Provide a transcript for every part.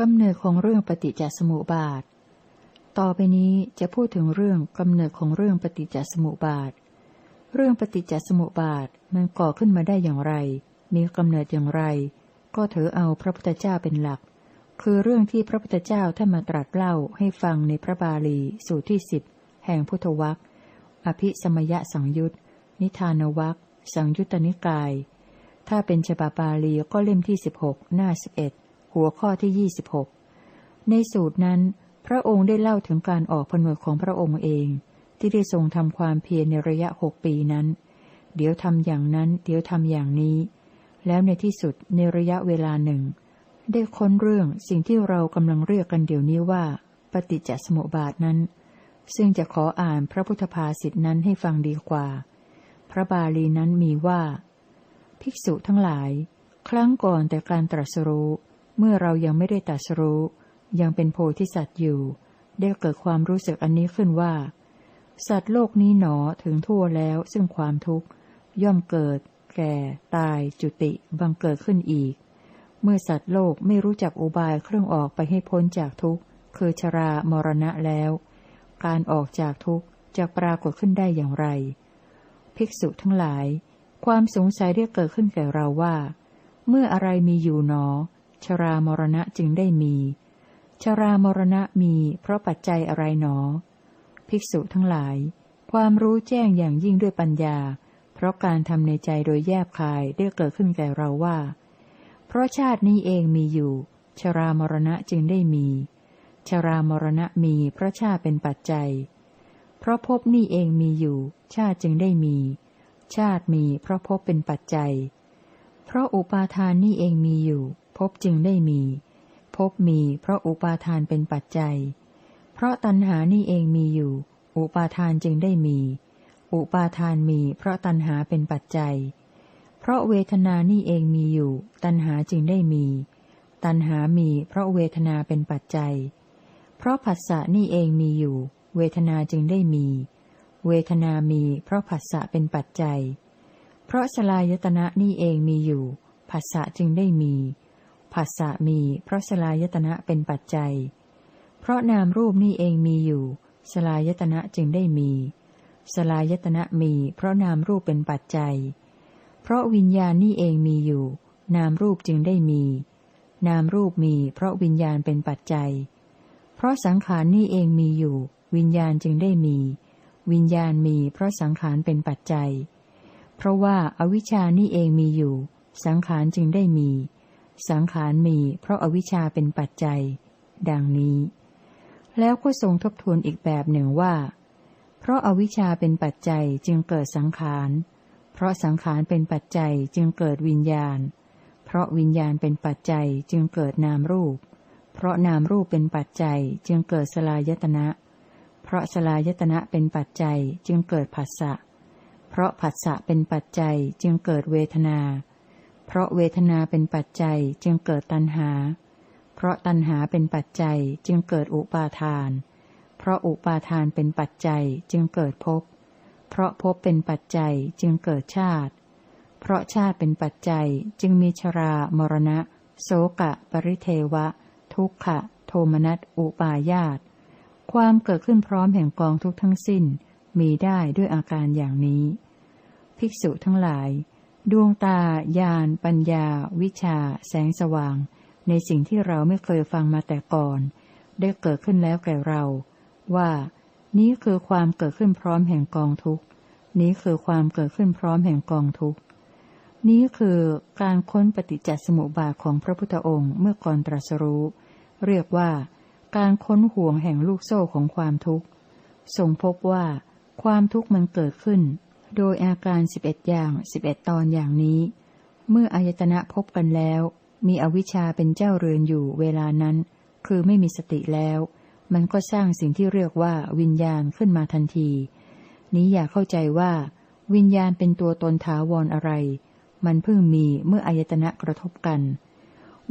กำเนิดของเรื่องปฏิจจสมุปบาท ต่อไปนี้จะพูดถึงเรื่องกำเนิดของเรื่องปฏิจจสมุปบาท เรื่องปฏิจจสมุปบาทมันก่อขึ้นมาได้อย่างไร มีกำเนิดอย่างไร ก็ถือเอาพระพุทธเจ้าเป็นหลัก คือเรื่องที่พระพุทธเจ้าท่านมาตรัสเล่าให้ฟังในพระบาลีสูตรที่สิบแห่งพุทธวักอภิสมยะสังยุตนิทานวักสังยุตตนิกาย ถ้าเป็นฉบับบาลีก็เล่มที่สิบหกหน้าสิบเอ็ด หัวข้อที่ยี่สิบหกในสูตรนั้น พระองค์ได้เล่าถึงการออกผนวดของพระองค์เอง ที่ได้ทรงทำความเพียรในระยะหกปีนั้น เดี๋ยวทำอย่างนั้น เดี๋ยวทำอย่างนี้ แล้วในที่สุดในระยะเวลาหนึ่ง ได้ค้นเรื่องสิ่งที่เรากำลังเรียกกันเดี๋ยวนี้ว่า ปฏิจจสมุปบาทนั้น ซึ่งจะขออ่านพระพุทธภาษิตนั้นให้ฟังดีกว่า พระบาลีนั้นมีว่า ภิกษุทั้งหลาย ครั้งก่อนแต่การตรัสรู้ เมื่อเรายังไม่ได้ตัสรู้ ยังเป็นโพธิสัตว์อยู่ ได้เกิดความรู้สึกอันนี้ขึ้นว่า สัตว์โลกนี้หนอถึงทั่วแล้วซึ่งความทุกข์ ย่อมเกิด แก่ ตาย จุติ บังเกิดขึ้นอีก เมื่อสัตว์โลกไม่รู้จักอุบายเครื่องออกไปให้พ้นจากทุกข์ คือชรามรณะแล้ว การออกจากทุกข์จะปรากฏขึ้นได้อย่างไร ภิกษุทั้งหลาย ความสงสัยได้เกิดขึ้นแก่เราว่า เมื่ออะไรมีอยู่หนอ ชรามรณะจึงได้มี ชรามรณะมีเพราะปัจจัยอะไรหนอ ภิกษุทั้งหลาย ความรู้แจ้งอย่างยิ่งด้วยปัญญา เพราะการทำในใจโดยแยบคายได้เกิดขึ้นแก่เราว่า เพราะชาตินี้เองมีอยู่ ชรามรณะจึงได้มี ชรามรณะมีเพราะชาติเป็นปัจจัย เพราะภพนี้เองมีอยู่ ชาติจึงได้มี ชาติมีเพราะภพเป็นปัจจัย เพราะอุปาทานนี่เองมีอยู่ ภพจึงได้มี ภพมีเพราะอุปาทานเป็นปัจจัย เพราะตัณหานี่เองมีอยู่ อุปาทานจึงได้มี อุปาทานมีเพราะตัณหาเป็นปัจจัย เพราะเวทนานี่เองมีอยู่ ตัณหาจึงได้มี ตัณหามีเพราะเวทนาเป็นปัจจัย เพราะผัสสะนี่เองมีอยู่ เวทนาจึงได้มี เวทนามีเพราะผัสสะเป็นปัจจัย เพราะสลายตนะนี่เองมีอยู่ผัสสะจึงได้มี ผัสสะมี เพราะสลายตนะเป็นปัจจัย เพราะนามรูปนี่เองมีอยู่ สลายตนะจึงได้มี สลายตนะมี เพราะนามรูปเป็นปัจจัย เพราะวิญญาณนี่เองมีอยู่ นามรูปจึงได้มี นามรูปมี เพราะวิญญาณเป็นปัจจัย เพราะสังขารนี่เองมีอยู่ วิญญาณจึงได้มี วิญญาณมี เพราะสังขารเป็นปัจจัย เพราะว่าอาวิชานี่เองมีอยู่ สังขารจึงได้มี สังขารมีเพราะอาวิชชาเป็นปัจจัย ดังนี้ แล้วก็ทรงทบทวนอีกแบบหนึ่งว่า เพราะอาวิชชาเป็นปัจจัยจึงเกิดสังขาร เพราะสังขารเป็นปัจจัยจึงเกิดวิญญาณ เพราะวิญญาณเป็นปัจจัยจึงเกิดนามรูป เพราะนามรูปเป็นปัจจัยจึงเกิดสลายตนะ เพราะสลายตนะเป็นปัจจัยจึงเกิดผัสสะ เพราะผัสสะเป็นปัจจัยจึงเกิดเวทนาเพราะเวทนาเป็นปัจจัยจึงเกิดตัณหา เพราะตัณหาเป็นปัจจัยจึงเกิดอุปาทาน เพราะอุปาทานเป็นปัจจัยจึงเกิดภพ เพราะภพเป็นปัจจัยจึงเกิดชาติ เพราะชาติเป็นปัจจัยจึงมีชรามรณะ โสกะ ปริเทวะ ทุกขะ โทมนัส อุปาญาต ความเกิดขึ้นพร้อมแห่งกองทุกทั้งสิ้น มีได้ด้วยอาการอย่างนี้ ภิกษุทั้งหลาย ดวงตา ญาณ ปัญญา วิชา แสงสว่าง ในสิ่งที่เราไม่เคยฟังมาแต่ก่อน ได้เกิดขึ้นแล้วแก่เรา ว่า นี้คือความเกิดขึ้นพร้อมแห่งกองทุกนี้คือความเกิดขึ้นพร้อมแห่งกองทุกนี้คือการค้นปฏิจจสมุปบาทของพระพุทธองค์เมื่อก่อนตรัสรู้ เรียกว่า การค้นห่วงแห่งลูกโซ่ของความทุกข์ทรงพบว่า ความทุกข์มันเกิดขึ้น โดยอาการสิบเอ็ดอย่างสิบเอ็ดตอนอย่างนี้ เมื่ออายตนะพบกันแล้ว มีอวิชชาเป็นเจ้าเรือนอยู่เวลานั้น คือไม่มีสติแล้ว มันก็สร้างสิ่งที่เรียกว่าวิญญาณขึ้นมาทันที นี้อย่าเข้าใจว่า วิญญาณเป็นตัวตนถาวรออะไร มันเพิ่งมีเมื่ออายตนะกระทบกัน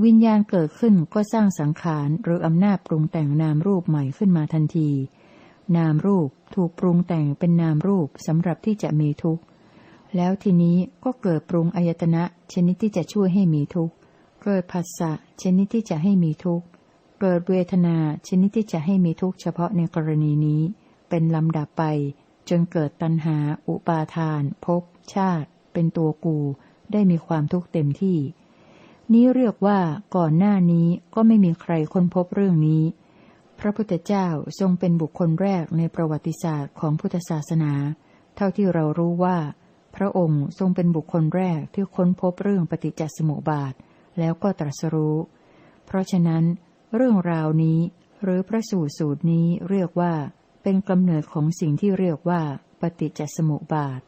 วิญญาณเกิดขึ้นก็สร้างสังขารหรืออำนาจปรุงแต่งนามรูปใหม่ขึ้นมาทันที นามรูปถูกปรุงแต่งเป็นนามรูปสำหรับที่จะมีทุกข์ แล้วทีนี้ก็เกิดปรุงอายตนะชนิดที่จะช่วยให้มีทุกข์ เกิดภาษะชนิดที่จะให้มีทุกข์ เกิดเวทนาชนิดที่จะให้มีทุกข์เฉพาะในกรณีนี้ เป็นลำดับไป จนเกิดตัณหา อุปาทาน ภพ ชาติ เป็นตัวกู ได้มีความทุกข์เต็มที่ นี้เรียกว่าก่อนหน้านี้ก็ไม่มีใครค้นพบเรื่องนี้ พระพุทธเจ้าทรงเป็นบุคคลแรกในประวัติศาสตร์ของพุทธศาสนา เท่าที่เรารู้ว่า พระองค์ทรงเป็นบุคคลแรกที่ค้นพบเรื่องปฏิจจสมุปบาท แล้วก็ตรัสรู้ เพราะฉะนั้น เรื่องราวนี้ หรือพระสูตรสูตรนี้เรียกว่า เป็นกำเนิดของสิ่งที่เรียกว่า ปฏิจจสมุปบาท